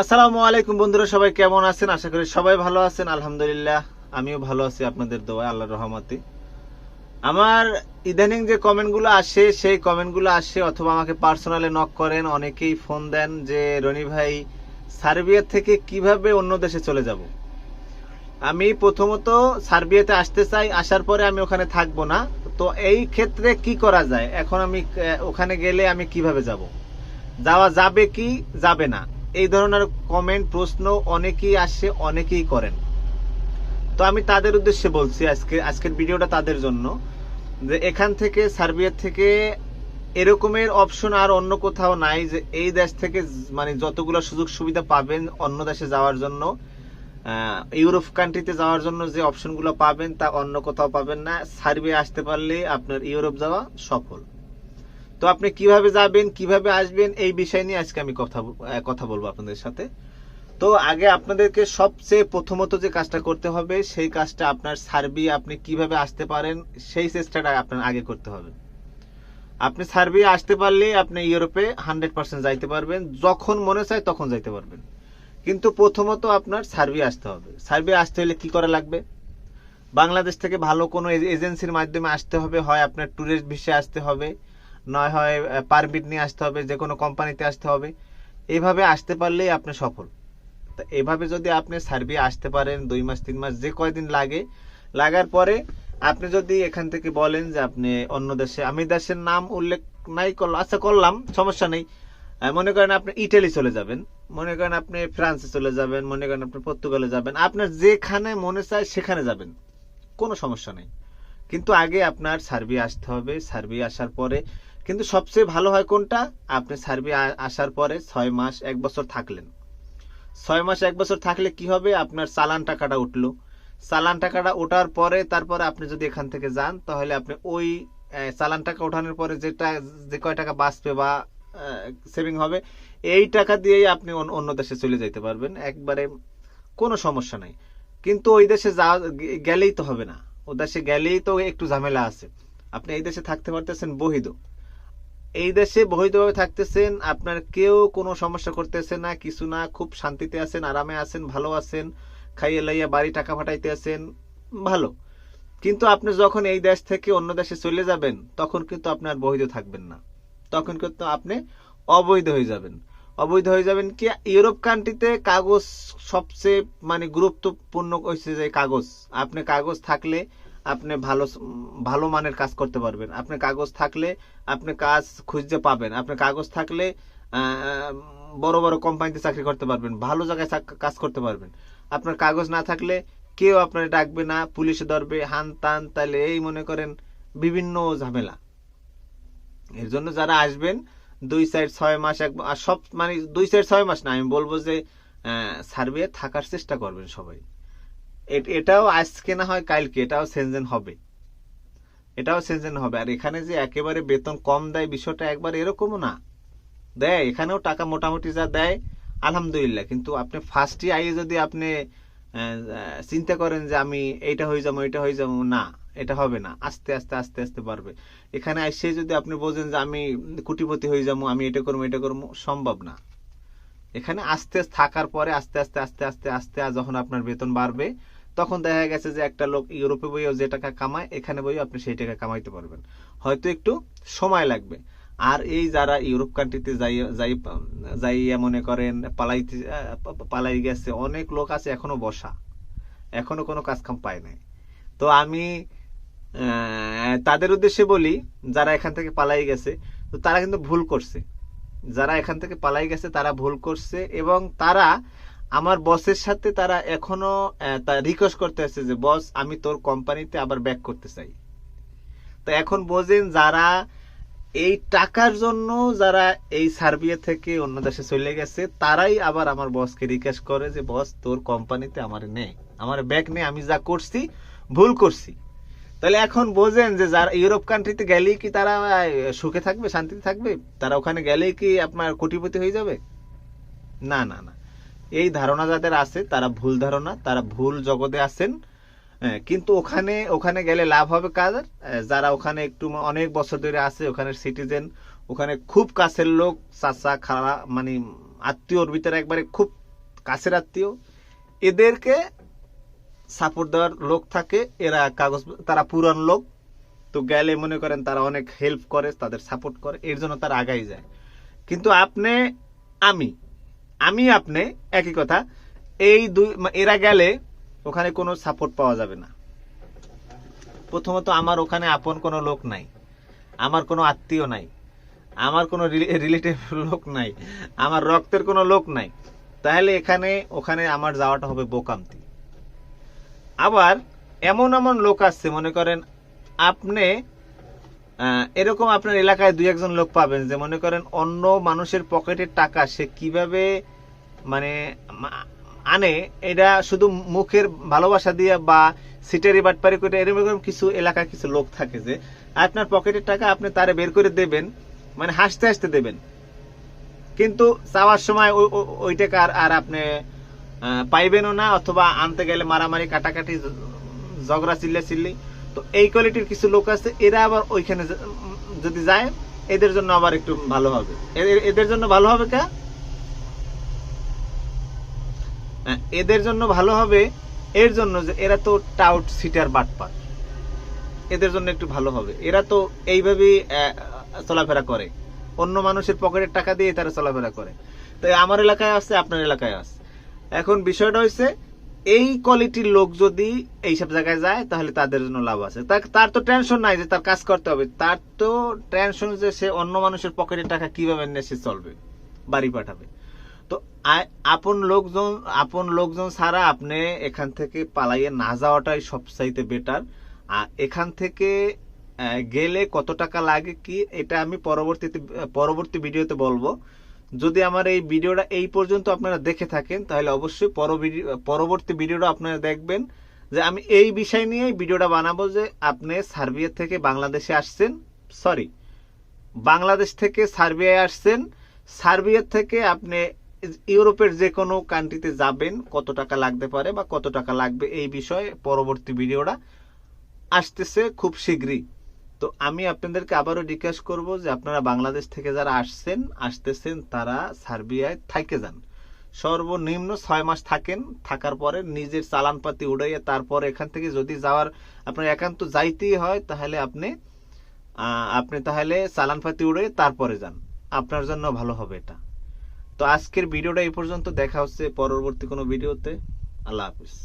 আসসালামু আলাইকুম বন্ধুরা, সবাই কেমন আছেন? আশা করি সবাই ভালো আছেন। আলহামদুলিল্লাহ, আমিও ভালো আছি আপনাদের দোয়া আল্লাহ রহমতে। আমার ইদানিং যে কমেন্টগুলো আসে, সেই কমেন্টগুলো আসে অথবা আমাকে পার্সোনালি নক করেন, অনেকেই ফোন দেন যে, রনি ভাই, সার্বিয়া থেকে কীভাবে অন্য দেশে চলে যাব? আমি প্রথমত সার্বিয়াতে আসতে চাই, আসার পরে আমি ওখানে থাকব না। তো এই ক্ষেত্রে কি করা যায়? এখন আমি ওখানে গেলে আমি কীভাবে যাব? যাওয়া যাবে কি? যাবে না। এই ধরনের কমেন্ট প্রশ্ন অনেকেই আসে, অনেকেই করেন। তো আমি তাদের উদ্দেশ্যে বলছি আজকে, আজকের ভিডিওটা তাদের জন্য, যে এখান থেকে সার্বিয়া থেকে এরকমের অপশন আর অন্য কোথাও নাই যে এই দেশ থেকে মানে যতগুলো সুযোগ সুবিধা পাবেন অন্য দেশে যাওয়ার জন্য ইউরোপ কান্ট্রিতে যাওয়ার জন্য যে অপশনগুলো পাবেন তা অন্য কোথাও পাবেন না। সার্বিয়া আসতে পারলে আপনার ইউরোপ যাওয়া সফল। তো আপনি কীভাবে যাবেন, কীভাবে আসবেন, এই বিষয় নিয়ে আজকে আমি কথা কথা বলব আপনাদের সাথে। তো আগে আপনাদেরকে সবচেয়ে প্রথমত যে কাজটা করতে হবে, সেই কাজটা আপনার সার্বিয়া আপনি কীভাবে আসতে পারেন, সেই চেষ্টাটা আপনার আগে করতে হবে। আপনি সার্বিয়া আসতে পারলে আপনি ইউরোপে হান্ড্রেড পার্সেন্ট যাইতে পারবেন, যখন মনে চায় তখন যাইতে পারবেন। কিন্তু প্রথমত আপনার সার্বিয়া আসতে হবে। সার্বিয়া আসতে হলে কি করা লাগবে? বাংলাদেশ থেকে ভালো কোনো এজেন্সির মাধ্যমে আসতে হবে, হয় আপনার ট্যুরিস্ট ভিসা আসতে হবে নয় হয় পারমিট নিয়ে আসতে হবে, যে কোনো কোম্পানিতে আসতে হবে এইভাবে আসতে পারলেই আপনি সফল। তা এভাবে যদি আপনি সার্বিয়া আসতে পারেন, দুই মাস, তিন মাস, যে কয়দিন লাগে, লাগার পরে আপনি যদি এখান থেকে বলেন যে আপনি অন্য দেশে, আমি দেশের নাম উল্লেখ নাই করলাম আচ্ছা করলাম, সমস্যা নেই। মনে করেন আপনি ইটালি চলে যাবেন, মনে করেন আপনি ফ্রান্সে চলে যাবেন, মনে করেন আপনি পর্তুগালে যাবেন আপনার যেখানে মনে চায় সেখানে যাবেন, কোনো সমস্যা নেই। কিন্তু আগে আপনার সার্বিয়া আসতে হবে সার্বিয়া আসার পরে কিন্তু সবচেয়ে ভালো হয় কোনটা? আপনি আ- আসার পরে ছয় মাস, এক বছর থাকলেন। ছয় মাস, এক বছর থাকলে কি হবে? আপনার চালান টাকাটা উঠল। চালান টাকাটা ওঠার পরে, তারপরে আপনি যদি এখান থেকে যান, তাহলে আপনি ওই চালান টাকা ওঠানোর পরে যেটা, যে কয় টাকা বাঁচবে বা সেভিং হবে, এই টাকা দিয়েই আপনি অন্য- দেশে চলে যেতে পারবেন। একবারে কোনো সমস্যা নাই। কিন্তু ওই দেশে গে- গেলেই তো হবে না। ও দেশে গেলেই তো একটু ঝামেলা আছে। আপনি এই দেশে থাকতে পারতেছেন বহিদ। এই দেশে বৈধভাবে থাকতেছেন, আপনার কেউ কোনো সমস্যা করতেছে না, কিছু না, খুব শান্তিতে আছেন, আরামে আছেন, ভালো আছেন, খাইয়ে লাইয়া বাড়ি টাকা পাঠাইতে আছেন, ভালো। কিন্তু আপনি যখন এই দেশ থেকে অন্য দেশে চলে যাবেন, তখন কিন্তু আপনার বৈধ থাকবেন না। তখন কিন্তু আপনি অবৈধ হয়ে যাবেন। অবৈধ হয়ে যাবেন কি? ইউরোপ কান্ট্রিতে কাগজ সবচেয়ে মানে গুরুত্বপূর্ণ হচ্ছে যে কাগজ। আপনি কাগজ থাকলে আপনি ভালো ভালো মানের কাজ করতে পারবেন। আপনি কাগজ থাকলে আপনি কাজ খুঁজতে পাবেন। আপনি কাগজ থাকলে বড় বড় কোম্পানিতে চাকরি করতে পারবেন। ভালো জায়গায় কাজ করতে পারবেন। আপনার কাগজ না থাকলে কেউ আপনার ডাকবে না, পুলিশে ধরবে, হান তান তাহলে এই মনে করেন বিভিন্ন ঝামেলা। এর জন্য যারা আসবেন, দুই সাইড ছয় মাস এক আর সব মানে দুই সাইড ছয় মাস না, আমি বলব যে সার্ভে থাকার চেষ্টা করবেন সবাই। এটাও আজকে না হয় কালকে, এটাও সেনজেন হবে। এটাও সেনজেন হবে। আর এখানে যে একেবারে বেতন কম দেয় বিষয়টা একবার এরকমও না। দেয়, এখানেও টাকা মোটামুটি যা দেয়, আলহামদুলিল্লাহ। কিন্তু আপনি ফার্স্টে আইয়ে যদি আপনি চিন্তা করেন যে আমি এইটা হয়ে যাব এটা হয়ে যাব, না, এটা হবে না। আস্তে আস্তে আস্তে আস্তে পারবে এখানে এসে যদি আপনি বোঝেন যে আমি কুটিপতি হয়ে যাব, আমি এটা করব এটা করব, সম্ভব না। এখানে আস্তে আস্তে থাকার পরে আস্তে আস্তে আস্তে আস্তে আস্তে যখন আপনার বেতন বাড়বে তখন দেখা গেছে যে একটা লোক ইউরোপে বইও যে টাকা কামায়, এখানে বইও আপনি সেই টাকা কামাইতে পারবেন। হয়তো একটু সময় লাগবে। আর এই যারা ইউরোপ কান্ট্রিতে যাই যাই যাইয়া মনে করেন পালাইতে, পালাই গেছে, অনেক লোক আছে এখনও বসা। এখনও কোনো কাজ কাম পায় নাই। তো আমি তাদের উদ্দেশ্যে বলি, যারা এখান থেকে পালাই গেছে, তো তারা কিন্তু ভুল করছে। যারা এখান থেকে পালাই গেছে, তারা ভুল করছে এবং তারা আমার বসের সাথে তারা এখনও রিকোয়েস্ট করতে আসছে যে, বস, আমি তোর কোম্পানিতে আবার ব্যাক করতে চাই। তো এখন বোঝেন যারা এই টাকার জন্য যারা এই সার্বিয়া থেকে অন্য দেশে চলে গেছে, তারাই আবার আমার বসকে রিকোয়েস্ট করে যে, বস, তোর কোম্পানিতে আমার নে আমার ব্যাগ নে আমি যা করছি, ভুল করছি। তাহলে এখন বোঝেন যে, যারা ইউরোপ কান্ট্রিতে গেলেই কি তারা সুখে থাকবে, শান্তিতে থাকবে? তারা ওখানে গেলেই কি আপনার কোটিপতি হয়ে যাবে? না না না। এই ধারণা যাদের আছে, তারা ভুল ধারণা, তারা ভুল জগতে আছেন। কিন্তু ওখানে ওখানে গেলে লাভ হবে কাদের? যারা ওখানে একটু অনেক বছর ধরে আছে ওখানে সিটিজেন ওখানে খুব কাছের লোক, চাচা, খালা মানে আত্মীয়র ভিতরে একবারে খুব কাছের আত্মীয়। এদেরকে সাপোর্ট দেওয়ার লোক থাকে, এরা কাগজ, তারা পুরান লোক। তো গেলে মনে করেন তারা অনেক হেল্প করে, তাদের সাপোর্ট করে, এর জন্য তারা আগাই যায়। কিন্তু আপনি, আমি আমি আপনি একই কথা, এই দুই এরা গেলে ওখানে কোনো সাপোর্ট পাওয়া যাবে না। প্রথমত আমার ওখানে আপন কোনো লোক নাই, আমার কোনো আত্মীয় নাই, আমার কোনো রিলেটিভ লোক নাই, আমার রক্তের কোনো লোক নাই। তাহলে এখানে, ওখানে আমার যাওয়াটা হবে বোকামতি। আবার এমন এমন লোক আসছে, মনে করেন আপনি এরকম আপনার এলাকায় দুই একজন লোক পাবেন যে মনে করেন অন্য মানুষের পকেটের টাকা সে কীভাবে মানে আনে, এটা শুধু মুখের ভালোবাসা দিয়ে বা সিটারি বাটপারি করে এরকম কিছু এলাকায় কিছু লোক থাকে যে আপনার পকেটের টাকা আপনি তারে বের করে দেবেন মানে হাসতে হাসতে দেবেন। কিন্তু চাওয়ার সময় ওই- টাকা আর আপনি পাইবেনও না অথবা আনতে গেলে মারামারি, কাটাকাটি, ঝগড়া চিল্লা চিল্লি তো এই কোয়ালিটির কিছু লোক আছে এরা আবার ওইখানে যদি যায় এদের জন্য আবার একটু ভালো হবে। এদের- জন্য ভালো হবে কা? হ্যাঁ, এদের জন্য ভালো হবে এর জন্য যে এরা তো টাউট সিটার বাটপার। এদের জন্য একটু ভালো হবে। এরা তো এইভাবেই চলাফেরা করে। অন্য মানুষের পকেটের টাকা দিয়ে তারা চলাফেরা করে। তো আমার এলাকায় আছে আপনার এলাকায় আছে। এখন বিষয়টা হচ্ছে এই কোয়ালিটির লোক যদি এইসব জায়গায় যায়, তাহলে তাদের জন্য লাভ আছে। তার- তো টেনশন নাই যে তার কাজ করতে হবে। তার তো টেনশন যে সে অন্য মানুষের পকেটের টাকা কীভাবে নিয়ে সে চলবে, বাড়ি পাঠাবে। তো আপন লোকজন আপন লোকজন ছাড়া আপনি এখান থেকে পালাইয়ে না যাওয়াটাই সবচাইতে বেটার আর এখান থেকে গেলে কত টাকা লাগে কি, এটা আমি পরবর্তীতে পরবর্তী ভিডিওতে বলব। যদি আমার এই ভিডিওটা এই পর্যন্ত আপনারা দেখে থাকেন, তাহলে অবশ্যই পরবি- পরবর্তী ভিডিওটা আপনারা দেখবেন যে আমি এই বিষয় নিয়েই ভিডিওটা বানাবো যে আপনি সার্বিয়া থেকে বাংলাদেশে আসছেন সরি বাংলাদেশ থেকে সার্বিয়ায় আসছেন, সার্বিয়া থেকে আপনি ইউরোপের যে কোনো কান্ট্রিতে যাবেন, কত টাকা লাগতে পারে বা কত টাকা লাগবে এই বিষয়ে পরবর্তী ভিডিওটা আসতেছে খুব শীঘ্রই। তো আমি আপনাদেরকে আবারও রিকোয়েস্ট করব যে আপনারা বাংলাদেশ থেকে যারা আসছেন, আসতেছেন, তারা সার্বিয়ায় থাইকে যান। সর্বনিম্ন ছয় মাস থাকেন, থাকার পরে নিজের চালানপাতি উড়াইয়ে তারপর এখান থেকে যদি যাওয়ার আপনার একান্ত যাইতেই হয়, তাহলে আপনি আপনি তাহলে চালানপাতি উড়ে তারপরে যান। আপনার জন্য ভালো হবে এটা। তো আজকের ভিডিওটা এই পর্যন্ত। দেখা হচ্ছে পরবর্তী কোনো ভিডিওতে। আল্লাহ হাফিজ।